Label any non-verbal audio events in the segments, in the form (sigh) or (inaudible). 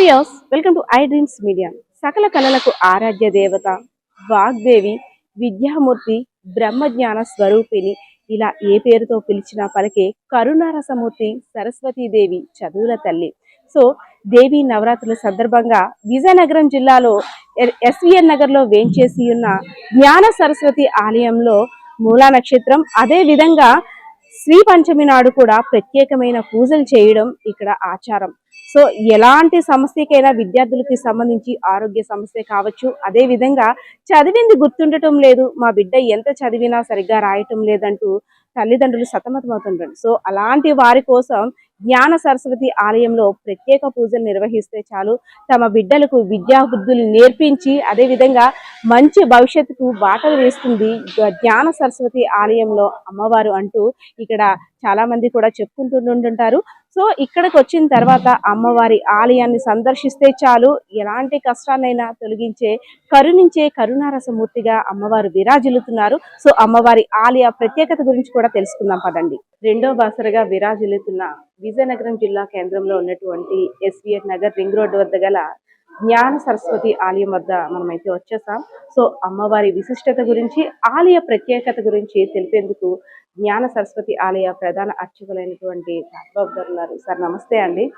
Welcome to I dreams media సకల కళలకు ఆరాధ్య దేవత వాగ్దేవి విద్యామూర్తి బ్రహ్మజ్ఞాన స్వరూపిణి. ఇలా ఏ పేరుతో పిలిచినా పలికే కరుణారసమూర్తి సరస్వతీదేవి చదువుల తల్లి. సో దేవి నవరాత్రుల సందర్భంగా విజయనగరం జిల్లాలో ఎస్విఎన్ నగర్లో వేంచేసి ఉన్న జ్ఞాన సరస్వతి ఆలయంలో మూలా నక్షత్రం. అదే విధంగా శ్రీ పంచమి నాడు కూడా ప్రత్యేకమైన పూజలు చేయడం ఇక్కడ ఆచారం. సో ఎలాంటి సమస్యకైనా విద్యార్థులకి సంబంధించి ఆరోగ్య సమస్య కావచ్చు. అదే విధంగా చదివింది గుర్తుండటం లేదు. మా బిడ్డ ఎంత చదివినా సరిగ్గా రాయటం లేదంటూ తల్లిదండ్రులు సతమతమవుతుంటారు. సో అలాంటి వారి కోసం జ్ఞాన సరస్వతి ఆలయంలో ప్రత్యేక పూజలు నిర్వహిస్తే చాలు. తమ బిడ్డలకు విద్యా బుద్ధులు నేర్పించి అదే విధంగా మంచి భవిష్యత్తుకు బాటలు వేస్తుంది జ్ఞాన సరస్వతి ఆలయంలో అమ్మవారు అంటూ ఇక్కడ చాలామంది కూడా చెప్పుకుంటుంటుంటారు. సో ఇక్కడికి వచ్చిన తర్వాత అమ్మవారి ఆలయాన్ని సందర్శిస్తే చాలు. ఎలాంటి కష్టాన్నైనా తొలగించే కరుణించే కరుణారసమూర్తిగా అమ్మవారు విరాజిల్లుతున్నారు. సో అమ్మవారి ఆలయ ప్రత్యేకత గురించి కూడా తెలుసుకుందాం పదండి. రెండో బాసరగా విరాజిల్లుతున్న విజయనగరం జిల్లా కేంద్రంలో ఉన్నటువంటి ఎస్విఎన్ నగర్ రింగ్ రోడ్డు వద్ద గల జ్ఞాన సరస్వతి ఆలయం వద్ద మనమైతే వచ్చేసాం. సో అమ్మవారి విశిష్టత గురించి ఆలయ ప్రత్యేకత గురించి తెలిపేందుకు జ్ఞాన సరస్వతి ఆలయ ప్రధాన అర్చకులైనటువంటి రాఘవ్ గారు ఉన్నారు. సార్ నమస్తే అండి.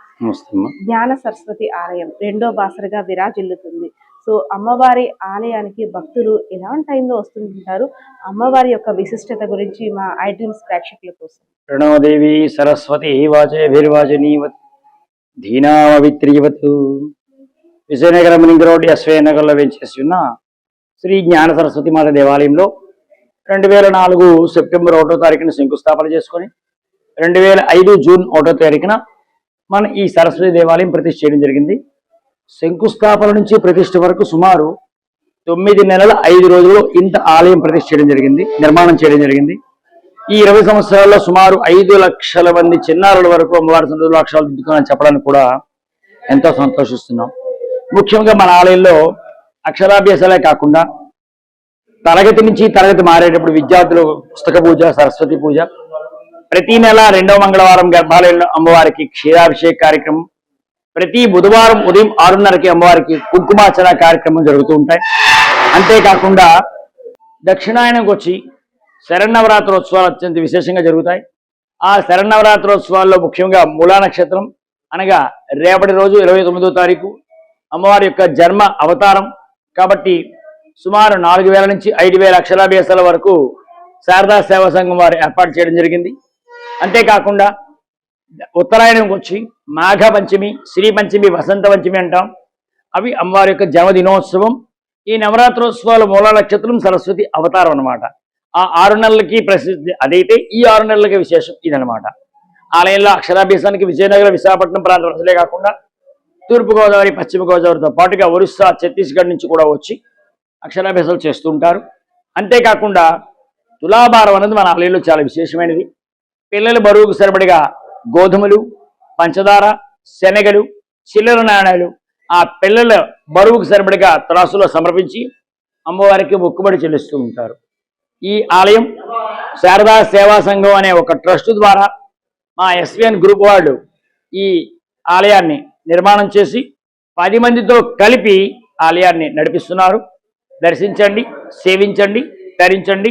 జ్ఞాన సరస్వతి ఆలయం రెండో బాసరగా విరాజిల్లుతుంది. సో అమ్మవారి ఆలయానికి భక్తులు ఎలాంటి టైంలో వస్తుంటారు? అమ్మవారి యొక్క విశిష్టత గురించి మా ఐ డ్రీమ్స్ ప్రేక్షకుల కోసం. ప్రణవదేవి సరస్వతి వాచే ధీనావిత్రీవత్ విజయనగరం లింక్ రోడ్ ఎస్వే నగర్లో వెంచేసి ఉన్న శ్రీ జ్ఞాన సరస్వతి మాత దేవాలయంలో రెండు వేల నాలుగు సెప్టెంబర్ ఒకటో తారీఖున శంకుస్థాపన చేసుకొని రెండు వేల ఐదు జూన్ ఒకటో తారీఖున మన ఈ సరస్వతి దేవాలయం ప్రతిష్ఠ చేయడం జరిగింది. శంకుస్థాపన నుంచి ప్రతిష్ఠ వరకు సుమారు తొమ్మిది నెలల ఐదు రోజులు ఇంత ఆలయం ప్రతిష్ఠ చేయడం జరిగింది నిర్మాణం చేయడం జరిగింది. ఈ ఇరవై సంవత్సరాల్లో సుమారు ఐదు లక్షల మంది చిన్నారుల వరకు అమ్మవారి సన్నిధిలో అక్షరాలు దిద్దుకున్నారని చెప్పడానికి కూడా ఎంతో సంతోషిస్తున్నాం. ముఖ్యంగా మన ఆలయంలో అక్షరాభ్యాసాలే కాకుండా తరగతి నుంచి తరగతి మారేటప్పుడు విద్యార్థులు పుస్తక పూజ సరస్వతి పూజ ప్రతి నెల రెండవ మంగళవారం గర్భాలయంలో అమ్మవారికి క్షీరాభిషేక కార్యక్రమం ప్రతి బుధవారం ఉదయం ఆరున్నరకి అమ్మవారికి కుంకుమార్చన కార్యక్రమం జరుగుతూ ఉంటాయి. అంతేకాకుండా దక్షిణాయనకు వచ్చి శరణవరాత్రోత్సవాలు అత్యంత విశేషంగా జరుగుతాయి. ఆ శరణవరాత్రోత్సవాల్లో ముఖ్యంగా మూలా నక్షత్రం అనగా రేపటి రోజు ఇరవై తొమ్మిదో తారీఖు అమ్మవారి యొక్క జన్మ అవతారం. కాబట్టి సుమారు నాలుగు వేల నుంచి ఐదు వేల అక్షరాభ్యాసాల వరకు శారదా సేవా సంఘం వారు ఏర్పాటు చేయడం జరిగింది. అంతేకాకుండా ఉత్తరాయణంకి వచ్చి మాఘ పంచమి శ్రీ పంచమి వసంత పంచమి అంటాం. అవి అమ్మవారి యొక్క జన్మదినోత్సవం. ఈ నవరాత్రోత్సవాల మూల నక్షత్రం సరస్వతి అవతారం అనమాట ఆ ఆరు నెలలకి ప్రసిద్ధి అదైతే ఈ ఆరు నెలలకి విశేషం ఇదనమాట ఆలయంలో అక్షరాభ్యాసానికి విజయనగరం విశాఖపట్నం ప్రాంత ప్రజలే కాకుండా తూర్పుగోదావరి పశ్చిమ గోదావరితో పాటుగా ఒరిస్సా ఛత్తీస్గఢ్ నుంచి కూడా వచ్చి అక్షరాభ్యాసాలు చేస్తూ ఉంటారు అంతేకాకుండా తులాభారం అనేది మన ఆలయంలో చాలా విశేషమైనది. పిల్లల బరువుకు సరిపడిగా గోధుమలు పంచదార శనగలు చిల్లర నాణాలు ఆ పిల్లల బరువుకు సరిపడిగా త్రాసులో సమర్పించి అమ్మవారికి మొక్కుబడి చెల్లిస్తూ ఉంటారు. ఈ ఆలయం శారదా సేవా సంఘం అనే ఒక ట్రస్ట్ ద్వారా మా ఎస్విఎన్ గ్రూప్ వాళ్ళు ఈ ఆలయాన్ని నిర్మాణం చేసి పది మందితో కలిపి ఆలయాన్ని నడిపిస్తున్నారు. దర్శించండి సేవించండి ధరించండి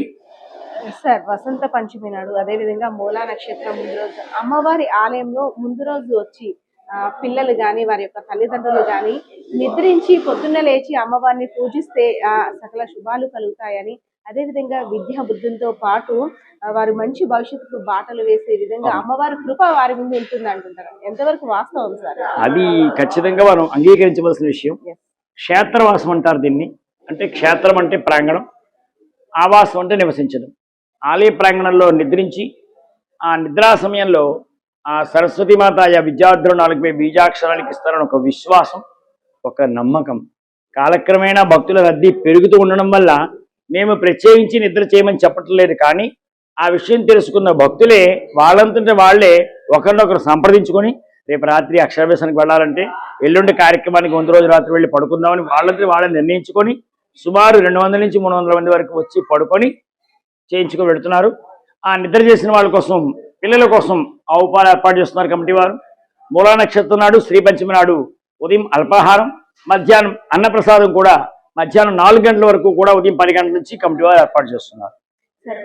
సార్ వసంత పంచమి నాడు అదే విధంగా మూలా నక్షత్రం ముందు రోజు అమ్మవారి ఆలయంలో ముందు రోజు వచ్చి పిల్లలు కానీ వారి యొక్క తల్లిదండ్రులు కానీ నిద్రించి పొద్దున్న లేచి అమ్మవారిని పూజిస్తే సకల శుభాలు కలుగుతాయని అదే విధంగా విద్యా బుద్ధులతో పాటు ఆ, వారు మంచి భవిష్యత్తుకు బాటలు వేసే విధంగా అమ్మవారి కృప వారి ముందు ఉంటుంది అంటుంటారు ఎంతవరకు వాస్తవం సార్? అది ఖచ్చితంగా మనం అంగీకరించవలసిన విషయం. క్షేత్రవాసం అంటారు దీన్ని. అంటే క్షేత్రం అంటే ప్రాంగణం ఆవాసం అంటే నివసించడం. ఆలయ ప్రాంగణంలో నిద్రించి ఆ నిద్రా సమయంలో ఆ సరస్వతి మాత ఆయా విద్యార్థులు నాలుగుపై బీజాక్షరాలకు ఇస్తారని ఒక విశ్వాసం ఒక నమ్మకం. కాలక్రమేణా భక్తుల రద్దీ పెరుగుతూ ఉండడం వల్ల మేము ప్రత్యేకించి నిద్ర చేయమని చెప్పట్లేదు కానీ ఆ విషయం తెలుసుకున్న భక్తులే వాళ్ళంతట వాళ్ళే ఒకరినొకరు సంప్రదించుకొని రేపు రాత్రి అక్షరాభ్యాసానికి వెళ్ళాలంటే ఎల్లుండి కార్యక్రమానికి ముందు రోజు రాత్రి వెళ్ళి పడుకుందామని వాళ్ళంతా వాళ్ళని నిర్ణయించుకొని సుమారు రెండు వందల నుంచి మూడు వందల మంది వరకు వచ్చి పడుకొని చేయించుకొని పెడుతున్నారు ఆ నిద్ర చేసిన వాళ్ళ కోసం పిల్లల కోసం ఆ ఏర్పాటు చేస్తున్నారు కమిటీ వారు. మూలా నక్షత్రం నాడు శ్రీ పంచమి నాడు ఉదయం అల్పాహారం మధ్యాహ్నం అన్నప్రసాదం కూడా మధ్యాహ్నం నాలుగు గంటల వరకు కూడా ఉదయం పది గంటల నుంచి కమిటీ వారు ఏర్పాటు చేస్తున్నారు.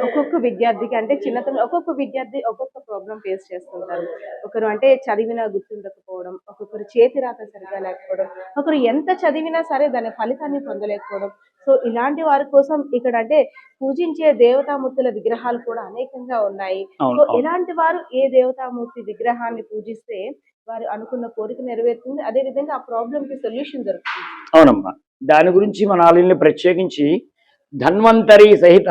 ఒక్కొక్క విద్యార్థికి అంటే చిన్నతనం ఒక్కొక్క విద్యార్థి ఒక్కొక్క ప్రాబ్లం ఫేస్ చేస్తుంటారు. ఒకరు అంటే చదివినా గుర్తుండకపోవడం ఒక్కొక్కరు చేతి రాత సరిగా లేకపోవడం ఒకరు ఎంత చదివినా సరే దాని ఫలితాన్ని పొందలేకపోవడం. సో ఇలాంటి వారి కోసం ఇక్కడ అంటే పూజించే దేవతామూర్తుల విగ్రహాలు కూడా అనేకంగా ఉన్నాయి. సో. ఇలాంటి వారు ఏ దేవతామూర్తి విగ్రహాన్ని పూజిస్తే వారు అనుకున్న కోరిక నెరవేరుతుంది. అదే విధంగా ఆ ప్రాబ్లం కి సొల్యూషన్ దొరుకుతుంది. అవునమ్మా. దాని గురించి మన ఆలయంలో ప్రత్యేకించి ధన్వంతరి సహిత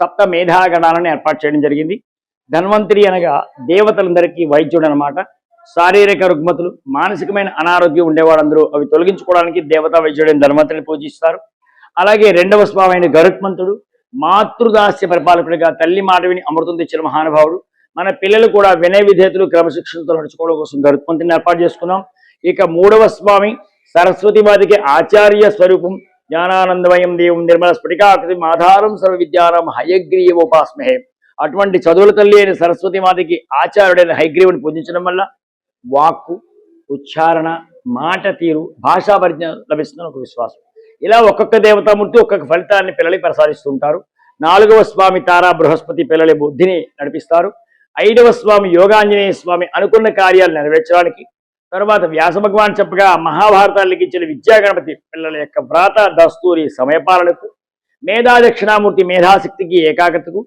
సప్త మేధాగణాలను ఏర్పాటు చేయడం జరిగింది. ధన్వంతరి అనగా దేవతలందరికీ వైద్యుడు అనమాట శారీరక రుగ్మతులు మానసికమైన అనారోగ్యం ఉండేవాళ్ళందరూ అవి తొలగించుకోవడానికి దేవతా వైద్యుడైన ధన్వంతరిని పూజిస్తారు. అలాగే రెండవ స్వామి గరుత్మంతుడు మాతృదాస్య పరిపాలకుడిగా తల్లి మాట విని అమృతం తెచ్చిన మహానుభావుడు. మన పిల్లలు కూడా వినయ విధేతులు క్రమశిక్షణతో నడుచుకోవడం కోసం గరుత్మంతుని ఏర్పాటు చేసుకున్నాం. ఇక మూడవ స్వామి సరస్వతివాదికి ఆచార్య స్వరూపం జ్ఞానానందమయం దేవం నిర్మల స్ఫటికాకృతి ఆధారం సర్వ విద్యానం హయగ్రీవ ఉపాస్మహే అటువంటి చదువుల తల్లి అయిన సరస్వతి మాతకి ఆచార్యుడైన హయగ్రీవుని పూజించడం వల్ల వాక్కు ఉచ్చారణ మాట తీరు భాషా పరిజ్ఞానం లభిస్తుందని ఒక విశ్వాసం. ఇలా ఒక్కొక్క దేవతామూర్తి ఒక్కొక్క ఫలితాన్ని పిల్లలకి ప్రసాదిస్తుంటారు నాలుగవ స్వామి తారా బృహస్పతి పిల్లల బుద్ధిని నడిపిస్తారు. ఐదవ స్వామి యోగాంజనేయ స్వామి అనుకున్న కార్యాలు నెరవేర్చడానికి తర్వాత వ్యాస భగవాన్ చెప్పగా మహాభారతాన్ని లిఖించిన విద్యాగణపతి పిల్లల యొక్క వ్రాత దస్తూరి సమయపాలనకు మేధా దక్షిణామూర్తి మేధాశక్తికి ఏకాగ్రతకు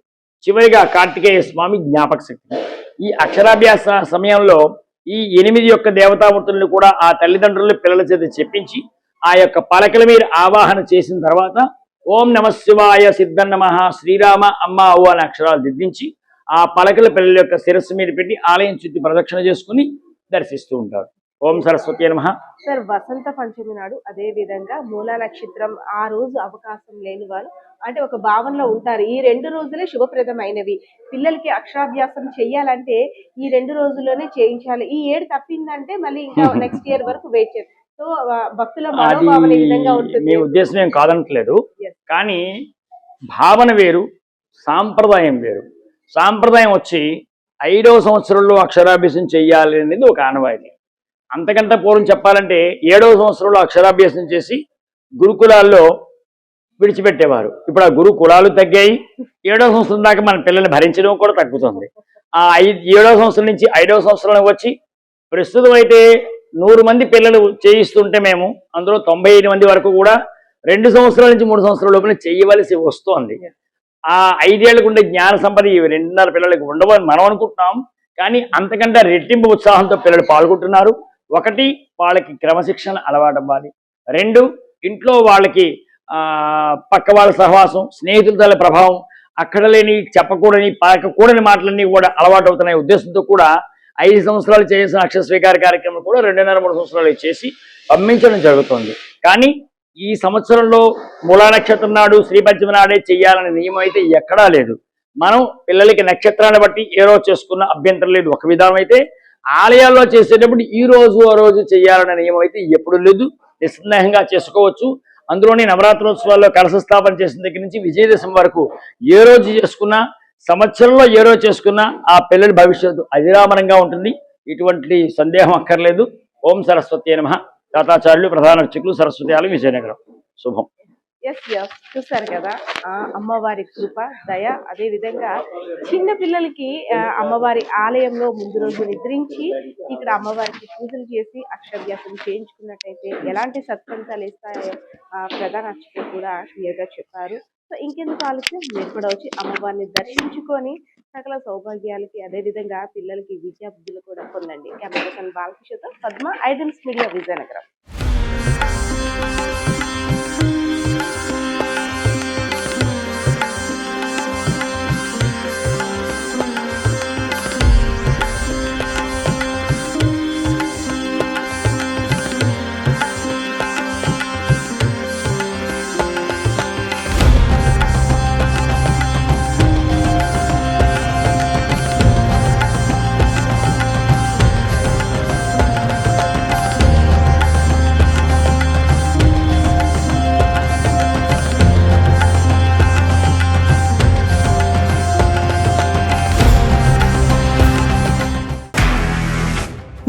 చివరిగా కార్తికేయ స్వామి జ్ఞాపక శక్తి ఈ అక్షరాభ్యాస సమయంలో ఈ ఎనిమిది యొక్క దేవతామూర్తులను కూడా ఆ తల్లిదండ్రులు పిల్లల చేత చెప్పించి ఆ యొక్క పలకల మీద ఆవాహన చేసిన తర్వాత ఓం నమశివాయ శివాయ నమ శ్రీరామ అమ్మ ఓ అనే అక్షరాలు దిద్దించి ఆ పలకల పిల్లల యొక్క శిరస్సు మీద పెట్టి ఆలయం చుట్టూ ప్రదక్షిణ చేసుకుని దర్శిస్తూ ఉంటారు. ఓం సరస్వతి నమ. సార్ వసంత పంచమి నాడు అదే విధంగా మూలా నక్షత్రం ఆ రోజు అవకాశం లేని వారు అంటే ఒక భావనలో ఉంటారు ఈ రెండు రోజులే శుభప్రదమైనవి. పిల్లలకి అక్షరాభ్యాసం చెయ్యాలంటే ఈ రెండు రోజుల్లోనే చేయించాలి. ఈ ఏడు తప్పిందంటే మళ్ళీ ఇంకా (laughs) నెక్స్ట్ ఇయర్ వరకు వెయిట్ చేయాలి. సో భక్తుల అది మనోభావన ఈ విధంగా ఉంటుంది. మీ ఉద్దేశం ఏం కాదనట్లేదు. కానీ భావన వేరు సాంప్రదాయం వేరు. సాంప్రదాయం వచ్చి ఐదవ సంవత్సరంలో అక్షరాభ్యాసం చెయ్యాలి అనేది ఒక ఆనవాయితీ. అంతకంటే పూర్వం చెప్పాలంటే ఏడవ సంవత్సరంలో అక్షరాభ్యాసం చేసి గురుకులాల్లో విడిచిపెట్టేవారు. ఇప్పుడు ఆ గురుకులాలు తగ్గాయి. ఏడవ సంవత్సరం దాకా మన పిల్లల్ని భరించడం కూడా తగ్గుతుంది. ఆ ఐదు ఏడవ సంవత్సరం నుంచి ఐదవ సంవత్సరంలో వచ్చి ప్రస్తుతం అయితే నూరు మంది పిల్లలు చేయిస్తుంటే మేము అందులో తొంభై మంది వరకు కూడా రెండు సంవత్సరాల నుంచి మూడు సంవత్సరాల లోపల చేయవలసి వస్తోంది. ఆ ఐదేళ్ళకు ఉండే జ్ఞాన సంపద ఈ రెండున్నర పిల్లలకు ఉండవని మనం అనుకుంటున్నాం. కానీ అంతకంటే రెట్టింపు ఉత్సాహంతో పిల్లలు పాల్గొంటున్నారు. ఒకటి వాళ్ళకి క్రమశిక్షణ అలవాటు అవ్వాలి. రెండు ఇంట్లో వాళ్ళకి పక్క వాళ్ళ సహవాసం స్నేహితుల ప్రభావం అక్కడ లేని చెప్పకూడని పలకకూడని మాటలన్నీ కూడా అలవాటు అవుతున్నాయి. ఉద్దేశంతో కూడా ఐదు సంవత్సరాలు చేసిన అక్షర స్వీకార కార్యక్రమం కూడా రెండున్నర మూడు సంవత్సరాలు చేసి పంపించడం జరుగుతుంది. కానీ ఈ సంవత్సరంలో మూలా నక్షత్రం నాడు శ్రీపంచమి నాడే చేయాలనే నియమం అయితే ఎక్కడా లేదు. మనం పిల్లలకి నక్షత్రాన్ని బట్టి ఏ రోజు చేసుకున్న అభ్యంతరం లేదు. ఒక విధానం అయితే ఆలయాల్లో చేసేటప్పుడు ఈ రోజు ఆ రోజు చేయాలనే నియమం అయితే ఎప్పుడు లేదు. నిస్సందేహంగా చేసుకోవచ్చు. అందులోని నవరాత్రోత్సవాల్లో కలశ స్థాపన చేసిన దగ్గర నుంచి విజయదశమి వరకు ఏ రోజు చేసుకున్నా సంవత్సరంలో ఏ రోజు చేసుకున్నా ఆ పిల్లల భవిష్యత్తు అధిరామనంగా ఉంటుంది. ఇటువంటి సందేహం అక్కర్లేదు. ఓం సరస్వతి నమ. తాతాచార్యులు ప్రధాన అర్చకులు సరస్వతి ఆలయం విజయనగరం. శుభం. ఎస్ ఎస్ చూసారు కదా? ఆ అమ్మవారి కృప దయ అదే విధంగా చిన్న పిల్లలకి అమ్మవారి ఆలయంలో ముందు రోజు నిద్రించి ఇక్కడ అమ్మవారికి పూజలు చేసి అక్షరాభ్యాసం చేయించుకున్నట్టయితే ఎలాంటి సత్ఫలితాలు ఇస్తాయో ప్రధాన అర్చకులు కూడా క్లియర్గా చెప్పారు. సో ఇంకెందుకు ఆలస్యం? మీరు కూడా వచ్చి అమ్మవారిని దర్శించుకొని సకల సౌభాగ్యాలకి అదే విధంగా పిల్లలకి విద్యా బుద్ధులు కూడా పొందండి. కెమెరా బాలకృష్ణతో పద్మ ఐడల్స్ మీడియా విజయనగరం.